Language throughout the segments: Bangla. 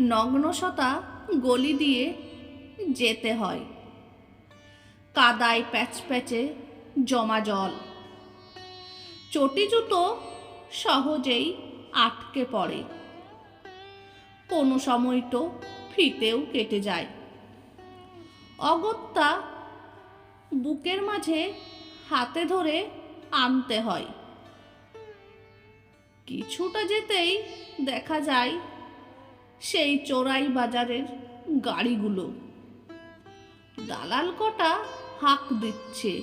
নগ্নসতা গলি দিয়ে যেতে হয়। কাদায় প্যাচ প্যাচে জমা জল। চটি জুতো সহজেই আটকে পড়ে। কোনো সময় তো ফিতেও কেটে যায়। অগত্যা বুকের মাঝে হাতে ধরে আনতে হয়। কিছুটা যেতেই দেখা যায় সেই চোরাই বাজারের গাড়িগুলো। দালাল কটা হাঁক দিচ্ছে।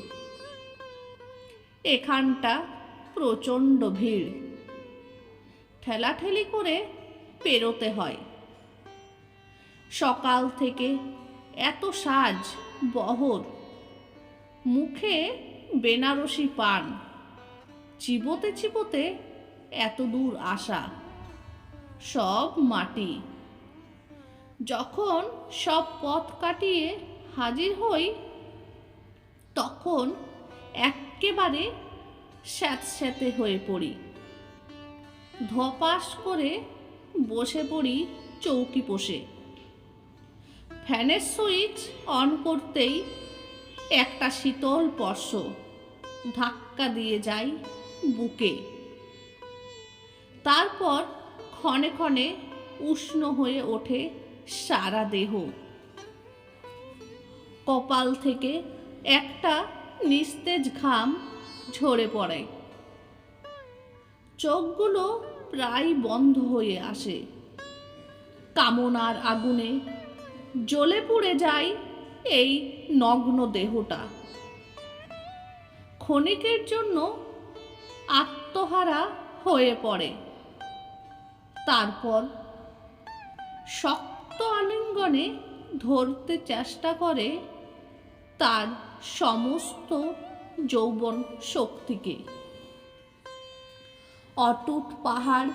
এখানটা প্রচণ্ড ভিড়। ঠেলাঠেলি করে পেরোতে হয়। সকাল থেকে এত সাজ, বহর। মুখে বেনারসি পান। চিবোতে চিবোতে এত দূর আসা। সব মাটি। যখন সব পথ কাটিয়ে হাজির হই, তখন এক্কেবারে স্যাঁতস্যাঁতে হয়ে পড়ি। ধপাস করে বসে পড়ি চৌকি পোষে। ফ্যানের সুইচ অন করতেই একটা শীতল স্পর্শ ধাক্কা দিয়ে যায় বুকে। তারপর ক্ষণে ক্ষণে উষ্ণ হয়ে ওঠে সারা দেহ। কপাল থেকে একটা নিস্তেজ ঘাম ঝরে পড়ে। চোখগুলো প্রায় বন্ধ হয়ে আসে। কামনার আগুনে জ্বলে পুড়ে যায় এই নগ্ন দেহটা। ক্ষণিকের জন্য আত্মহারা হয়ে পড়ে। তারপর শক্ত আলিঙ্গনে ধরতে চেষ্টা করে তার সমস্ত যৌবন শক্তিকে। অটুট পাহাড়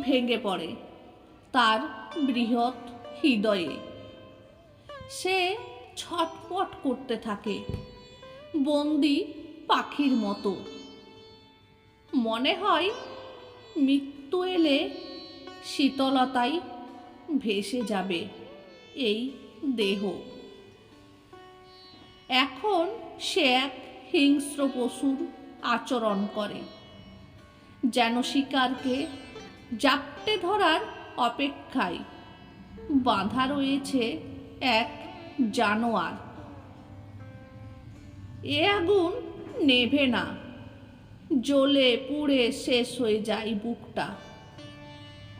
ভেঙে পড়ে তার বৃহৎ হৃদয়ে। সে ছটপট করতে থাকে বন্দি পাখির মতো। মনে হয় মৃত্যু এলে শীতলতায় ভেসে যাবে এই দেহ। এখন সে এক হিংস্র পশুর আচরণ করে, যেন শিকারকে জাপটে ধরার অপেক্ষায় বাঁধা রয়েছে এক জানোয়ার। এ আগুন নেভে না, জ্বলে পুড়ে শেষ হয়ে যায় বুকটা।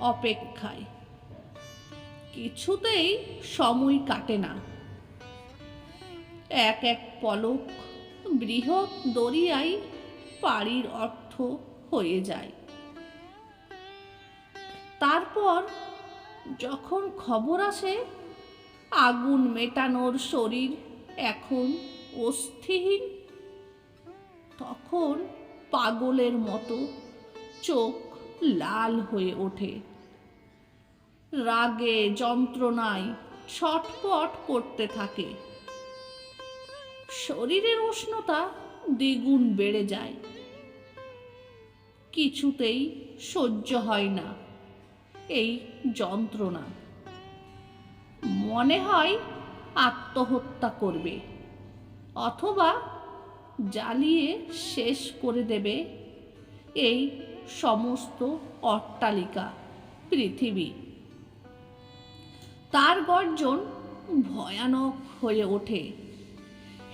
অপেক্ষায়। কিছুতেই সময় কাটে না। এক এক পলক বৃহৎ দরিয়ায় পাড়ির অর্থ হয়ে যায়। তারপর যখন খবর আসে, আগুন মেটানোর শরীর এখন অস্থিহীন। তখন পাগলের মতো চোখ লাল হয়ে ওঠে। রাগে, যন্ত্রণায় ছটপট করতে থাকে। শরীরের উষ্ণতা দ্বিগুণ বেড়ে যায়। কিছুতেই সহ্য হয় না এই যন্ত্রণা। মনে হয় আত্মহত্যা করবে অথবা জ্বালিয়ে শেষ করে দেবে এই সমস্ত অট্টালিকা, পৃথিবী। তার গর্জন ভয়ানক হয়ে ওঠে।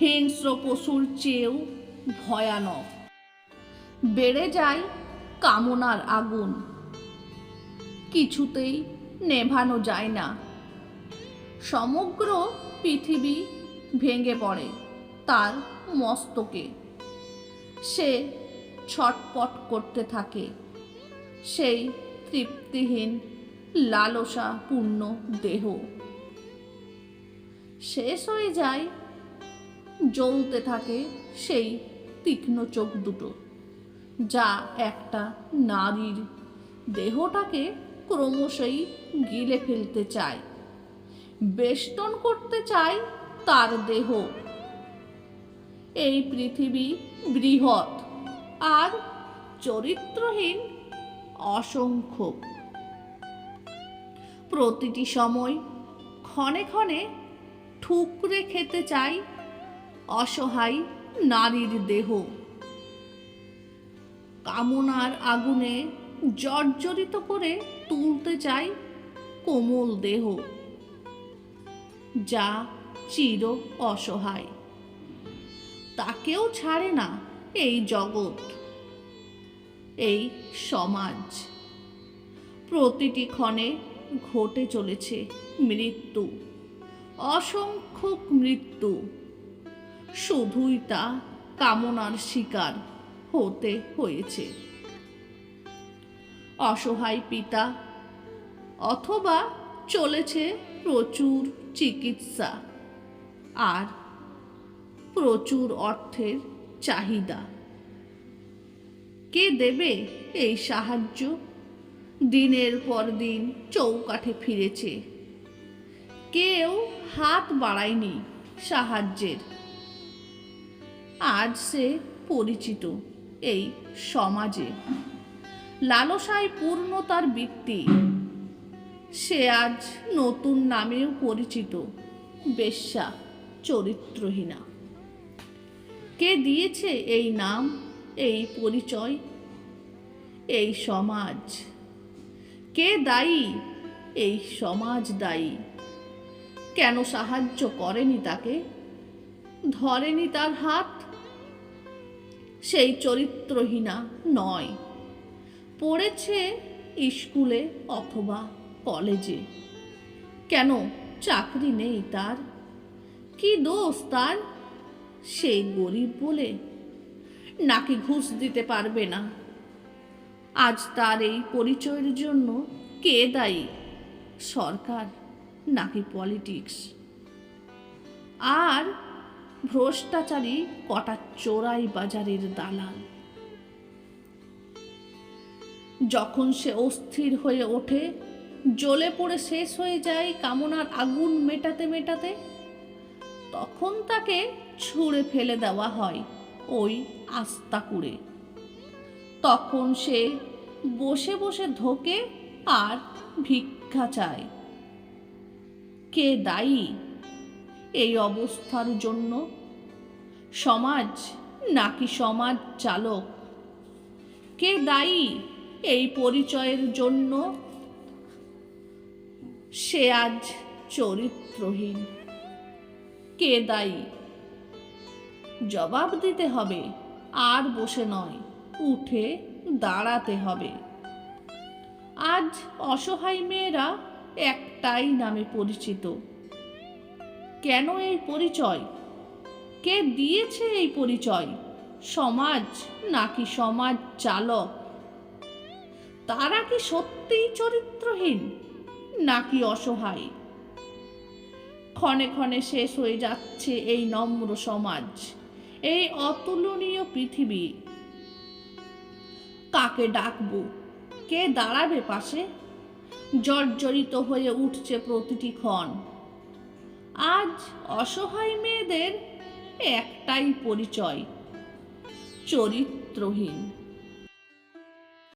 হিংস্র পশুর চেয়েও ভয়ানক। বেড়ে যায় কামনার আগুন। কিছুতেই নেভানো যায় না। সমগ্র পৃথিবী ভেঙে পড়ে তার মস্তকে। সে ছটপট করতে থাকে। সেই তৃপ্তিহীন লালসাপূর্ণ দেহ। শেষ হয়ে যায়, জ্বলতে থাকে সেই তীক্ষ্ণ চোখ দুটো, যা একটা নারীর দেহটাকে ক্রমশই গিলে ফেলতে চায়, বেষ্টন করতে চায় তার দেহ। এই পৃথিবী বৃহৎ আর চরিত্রহীন, অসংখ্য। প্রতিটি সময় ক্ষণে ক্ষণে ঠুকরে খেতে চাই অসহায় নারীর দেহ। কামনার আগুনে জর্জরিত করে তুলতে চাই কোমল দেহ, যা চির অসহায়। তাকেও ছাড়ে না এই জগৎ, এই সমাজ। প্রতিটি ক্ষণে ঘটে চলেছে মৃত্যু, অসংখ্য মৃত্যু। শুধুই তা কামনার শিকার হতে হয়েছে। অসহায় পিতা, অথবা চলেছে প্রচুর চিকিৎসা, আর প্রচুর অর্থের চাহিদা। কে দেবে এই সাহায্য? দিনের পর দিন চৌকাঠে ফিরেছে। কেউ হাত বাড়ায়নি সাহায্যের। আজ সে পরিচিত এই সমাজে। লালসায় পূর্ণ তার বৃত্তি। সে আজ নতুন নামেও পরিচিত, বেশ্যা চরিত্রহীনা। কে দিয়েছে এই নাম, এই পরিচয়, এই সমাজ? কে দায়ী? এই সমাজ দায়ী। কেন সাহায্য করেনি তাকে? ধরেনি তার হাত? সেই চরিত্রহীনা নয়। পড়েছে স্কুলে অথবা কলেজে। কেন চাকরি নেই তার? কি দোষ তার? সে গরিব বলে। নাকি ঘুষ দিতে পারবে না? আজ তার এই পরিচয়ের জন্য কে দায়ী? সরকার নাকি পলিটিক্স? আর ভ্রষ্টাচারী কটা চোরাই বাজারের দালাল? যখন সে অস্থির হয়ে ওঠে, জ্বলে পড়ে শেষ হয়ে যায় কামনার আগুন মেটাতে মেটাতে, তখন তাকে ছুঁড়ে ফেলে দেওয়া হয় ওই আস্তা কুড়ে তখন সে বসে বসে ধোকে আর ভিক্ষা চায়। কে দায়ী এই অবস্থার জন্য? সমাজ নাকি সমাজ চালক? কে দায়ী এই পরিচয়ের জন্য? সে আজ চরিত্রহীন। কে দায়ী? জবাব দিতে হবে, আর বসে নয়। উঠে দাঁড়াতে হবে। আজ অসহায় মেয়েরা একটাই নামে পরিচিত। কেন এই পরিচয়? কে দিয়েছে এই পরিচয়? সমাজ নাকি সমাজ চালক? তারা কি সত্যিই চরিত্রহীন নাকি অসহায়? ক্ষণে ক্ষণে শেষ হয়ে যাচ্ছে এই নম্র সমাজ, এই অতুলনীয় পৃথিবী। কাকে ডাকব? কে দাঁড়াবে পাশে? জর্জরিত হয়ে উঠছে প্রতিটি ক্ষণ। আজ অসহায় মেয়েদের একটাই পরিচয়, চরিত্রহীন।